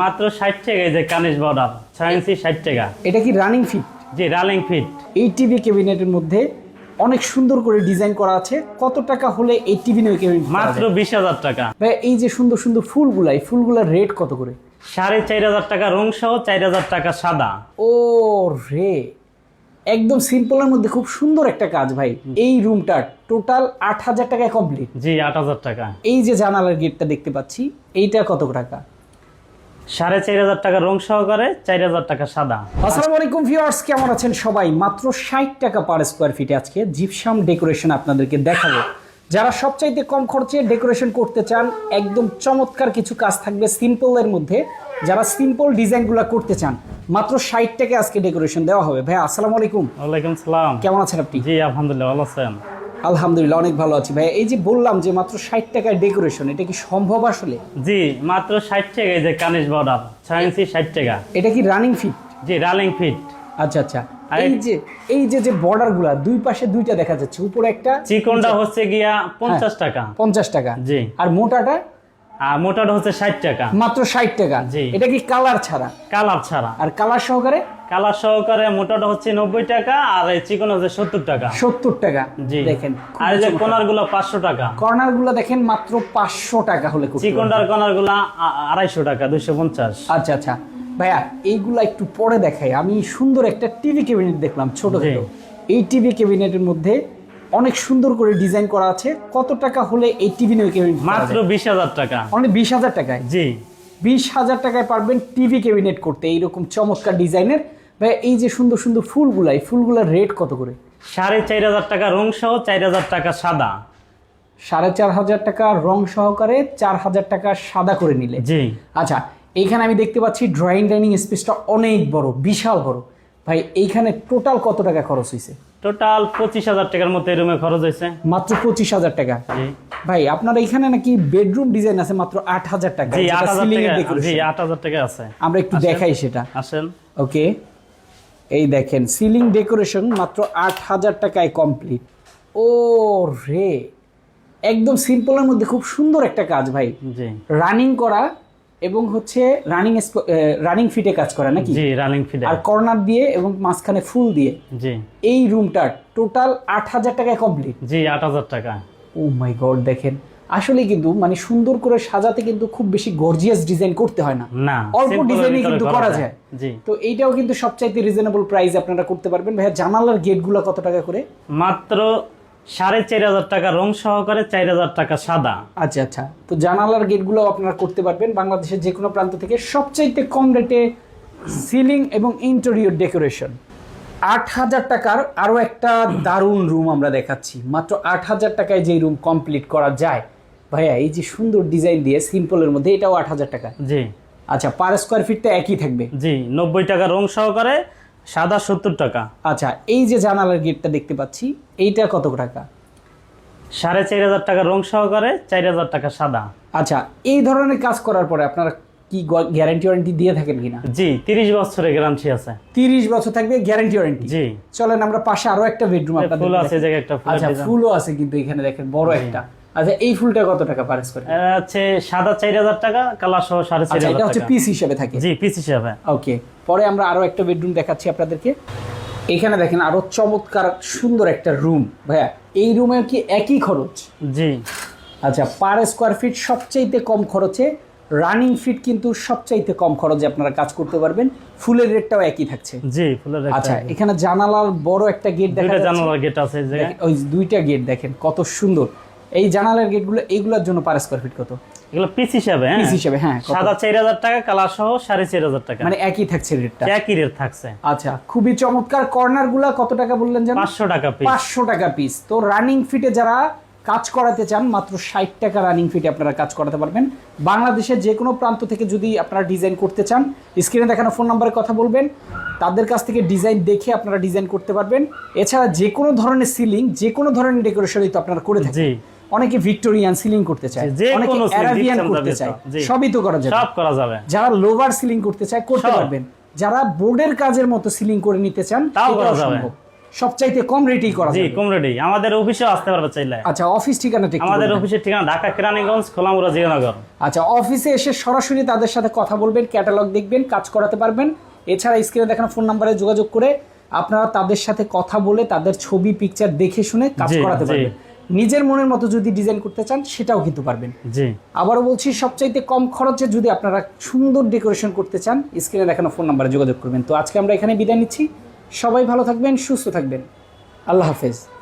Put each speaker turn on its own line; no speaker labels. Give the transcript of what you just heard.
মাত্র ষাট টাকা এই যে কানিস বর্ডার ছয় ইঞ্চি ষাট টাকা।
এটা কি রানিং ফিট
জি রালিং ফিট
এই টিভি ক্যাবিনেটের মধ্যে অনেক সুন্দর করে ডিজাইন করা আছে। কত টাকা হলে এই টিভি নিয়ে ক্যাবিনেট
মাত্র বিশ হাজার টাকা।
ভাই এই যে সুন্দর সুন্দর ফুলগুলা এই ফুলগুলার রেট কত করে?
সাড়ে চার হাজার টাকা রং সহ চার হাজার টাকা সাদা।
ও রে একদম সিম্পলের মধ্যে খুব সুন্দর একটা কাজ ভাই। এই রুমটার টোটাল আট হাজার টাকায় কমপ্লিট
জি আট হাজার টাকা।
এই যে জানালার গেটটা দেখতে পাচ্ছি এইটা কত টাকা?
সাড়ে চার হাজার টাকা রং সহকারে চার হাজার টাকা সাদা।
আসসালামু আলাইকুম ভিউয়ার্স কেমন আছেন সবাই? মাত্র ষাট টাকা পার স্কোয়ার ফিটে আজকে জিপসাম ডেকোরেশন আপনাদেরকে দেখাবো। যারা সবচাইতে কম খরচে ডেকোরেশন করতে চান একদম চমৎকার কিছু কাজ থাকবে সিম্পলের মধ্যে। যারা সিম্পল ডিজাইনগুলো করতে চান মাত্র ষাট টাকা আজকে ডেকোরেশন দেওয়া হবে। ভাই আসসালামু আলাইকুম।
ওয়ালাইকুম সালাম।
কেমন আছেন আপনি?
জি আলহামদুলিল্লাহ ভালো আছেন।
আলহামদুলিল্লাহ অনেক ভালো আছি। ভাই এই যে বললাম যে মাত্র ষাট টাকায় ডেকোরেশন এটা কি সম্ভব আসলে?
জি মাত্র ষাট টাকা এই যে কানিস বর্ডার ছয় ইঞ্চি ষাট টাকা।
এটা কি রানিং ফিট
জি রানিং ফিট
আচ্ছা আচ্ছা। এই যে এই যে যে বর্ডারগুলা দুই পাশে দুইটা দেখা যাচ্ছে উপরে একটা
চিকনটা হচ্ছে গিয়া পঞ্চাশ টাকা।
পঞ্চাশ টাকা।
জি।
আর মোটাটা?
আর মোটাটা হচ্ছে ষাট টাকা।
মাত্র ষাট টাকা।
জি।
এটা কি কালার ছাড়া?
কালার ছাড়া।
আর কালার সহকারে?
কালার সহকারে মোটাটা হচ্ছে নব্বই টাকা আর এই চিকন হচ্ছে সত্তর টাকা।
সত্তর টাকা।
জি।
দেখেন
আর এই যে কোনারগুলো পাঁচশো টাকা।
কর্নারগুলো দেখেন মাত্র পাঁচশো টাকা হলে।
চিকনটার কোনারগুলা আড়াইশো টাকা দুইশো পঞ্চাশ।
আচ্ছা আচ্ছা। ভাইয়া এইগুলা একটু পরে দেখাই। আমি সুন্দর একটা টিভি ক্যাবিনেট দেখলাম ছোট। ছোট। এই টিভি ক্যাবিনেটের মধ্যে অনেক সুন্দর করে ডিজাইন করা আছে। কত টাকা হলে এই টিভি ক্যাবিনেট
মাত্র বিশ হাজার টাকা।
অনেক বিশ হাজার টাকায়?
জি।
বিশ হাজার টাকায় পারবেন টিভি ক্যাবিনেট করতে। এইরকম চমৎকার ডিজাইনের ভাই এই যে সুন্দর সুন্দর ফুলগুলা এই ফুলগুলার রেট কত করে?
সাড়ে চার হাজার টাকা রং সহ চার হাজার টাকা সাদা।
সাড়ে চার হাজার টাকা রং সহকারে চার হাজার টাকা সাদা করে নিলে।
জি।
আচ্ছা এইখানে আমি দেখতে পাচ্ছি ড্রয়িং ডাইনিং স্পেসটা অনেক বড় বিশাল বড়। ভাই এইখানে টোটাল কত টাকা খরচ হয়েছে
টোটাল পঁচিশ হাজার টাকার মতো এই রুমে খরচ হয়েছে
মাত্র পঁচিশ হাজার টাকা। ভাই আপনার এখানে নাকি বেডরুম ডিজাইন আছে মাত্র আট হাজার টাকা।
জি আট হাজার টাকা আছে।
আমরা একটু দেখাই সেটা।
আসেন।
ওকে এই দেখেন সিলিং ডেকোরেশন মাত্র আট হাজার টাকায় কমপ্লিট ও রে একদম সিম্পলের মধ্যে খুব সুন্দর একটা কাজ ভাই। রানিং করা এবং হচ্ছে রানিং রানিং ফিটে কাজ করা নাকি?
জি রানিং ফিডে
আর কর্নার দিয়ে এবং মাঝখানে ফুল দিয়ে।
জি।
এই রুমটার টোটাল আট হাজার টাকায় কমপ্লিট
জি আট হাজার টাকা।
ও মাই গড দেখেন আসলে কিন্তু মানে সুন্দর করে সাজাতে কিন্তু খুব বেশি গর্জিয়াস ডিজাইন করতে হয় না। অল্প
simple এর
ডিজাইনে কিন্তু করা যায়। তো এইটাও কিন্তু সবচাইতে রিজনেবল প্রাইস আপনারা করতে পারবেন। ভাইয়া জানালার গেটগুলো কত টাকা করে?
মাত্র সাড়ে চার হাজার টাকা রং সহকারে চার হাজার টাকা সাদা।
আচ্ছা আচ্ছা। তো জানালার গেটগুলো আপনারা করতে পারবেন। বাংলাদেশের যে কোনো প্রান্ত থেকে সবচাইতে কম রেটে সিলিং এবং ইন্টেরিয়র ডেকোরেশন আট হাজার টাকার আরও একটা দারুণ রুম আমরা দেখাচ্ছি। মাত্র আট হাজার টাকায় যে রুম কমপ্লিট করা যায়। ভাইয়া এই যে সুন্দর ডিজাইন দিয়ে সিম্পলের মধ্যে এটাও আট হাজার টাকা।
জি।
আচ্ছা পার স্কোয়ার ফিটটা একই থাকবে?
জি নব্বই টাকা রং সহকারে সাদা সত্তর টাকা।
আচ্ছা এই যে জানালার গেটটা দেখতে পাচ্ছি এইটা কত টাকা?
সাড়ে চার হাজার টাকা রং সহকারে চার হাজার টাকা সাদা।
আচ্ছা এই ধরনের কাজ করার পরে আপনারা কি গ্যারান্টি ওয়ারেন্টি দিয়ে থাকেন কিনা?
জি তিরিশ বছরের গ্যারান্টি আছে।
তিরিশ বছর থাকবে গ্যারান্টি ওয়ারেন্টি
জি।
চলেন আমরা পাশে আরও একটা বেডরুম আপনাদের
ফুল আছে এই জায়গায় একটা
আচ্ছা ফুলও আছে কিন্তু এখানে দেখেন বড় একটা। আচ্ছা এই ফুলটা কত টাকা পার স্কোয়ার
হচ্ছে সাদা চার হাজার টাকা কালার সহ সাড়ে চার
আচ্ছা এটা
হাজার
হচ্ছে পিস হিসেবে থাকে।
জি পিস হিসাবে।
ওকে পরে আমরা আরও একটা বেডরুম দেখাচ্ছি আপনাদেরকে। এখানে দেখেন আরও চমৎকার সুন্দর একটা রুম ভাইয়া এই রুমে কি একই খরচ?
জি।
আচ্ছা পার স্কোয়ার ফিট সবচাইতে কম খরচে রানিং ফিট কিন্তু সবচাইতে কম খরচে আপনারা কাজ করতে পারবেন। ফুলের রেটটাও একই থাকছে।
জি ফুলের একটা
আচ্ছা এখানে জানালার বড় একটা গেট দেখা যাচ্ছে।
জানালার গেট আছে
ওই দুইটা গেট দেখেন কত সুন্দর। এই জানালার গেটগুলো এইগুলোর জন্য পার স্কোয়ার ফিট কত?
এগুলো পিস হিসাবে হ্যাঁ?
পিস হিসেবে হ্যাঁ?
সাদা চার হাজার টাকা কালার সহ সাড়ে চার হাজার টাকা।
মানে একই থাকছে রেটটা
একই রেট থাকছে।
আচ্ছা খুবই চমৎকার। কর্নারগুলা কত টাকা বললেন যেন
পাঁচশো টাকা পিস
পাঁচশো টাকা পিস তো রানিং ফিটে যারা কাজ করাতে চান মাত্র ষাট টাকা রানিং ফিটে আপনারা কাজ করাতে পারবেন। বাংলাদেশের যে কোনো প্রান্ত থেকে যদি আপনারা ডিজাইন করতে চান স্ক্রিনে দেখানো ফোন নাম্বারে কথা বলবেন। তাদের কাছ থেকে ডিজাইন দেখে আপনারা ডিজাইন করতে পারবেন। এছাড়া যে কোনো ধরনের সিলিং যে কোনো ধরনের ডেকোরেশনই তো আপনারা করে থাকেন।
জি।
অনেকে ভিক্টোরিয়ান সিলিং করতে চায় অনেকে অ্যারাবিয়ান করতে চায় সবই তো করা যাবে।
সব করা যাবে।
যারা লোভার সিলিং করতে চায় করতে পারবেন। যারা বোর্ডের কাজের মতো সিলিং করে নিতে চান
তাও করা যাবে।
সবচাইতে কম রেটেই করা যাবে।
কম রেডি আমাদের অফিসেও আসতে পারবে চাইলে।
আচ্ছা অফিস ঠিকানাটা একটু
আমাদের। অফিসের ঠিকানা ঢাকা কেরানীগঞ্জ খোলামুড়া জিয়ানগর।
আচ্ছা অফিসে এসে সরাসরি তাদের সাথে কথা বলবেন ক্যাটালগ দেখবেন কাজ করাতে পারবেন। এছাড়া স্ক্রিনে দেখানো ফোন নাম্বারে যোগাযোগ করে আপনারা তাদের সাথে কথা বলে তাদের ছবি পিকচার দেখে শুনে কাজ করাতে পারবেন। নিজের মনের মতো যদি ডিজাইন করতে চান সেটাও কিন্তু পারবেন।
জি।
আবারও বলছি সবচাইতে কম খরচে যদি আপনারা সুন্দর ডেকোরেশন করতে চান স্ক্রিনে দেখানো ফোন নাম্বারে যোগাযোগ করবেন। তো আজকে আমরা এখানে বিদায় নিচ্ছি। সবাই ভালো থাকবেন সুস্থ থাকবেন। আল্লাহ হাফেজ।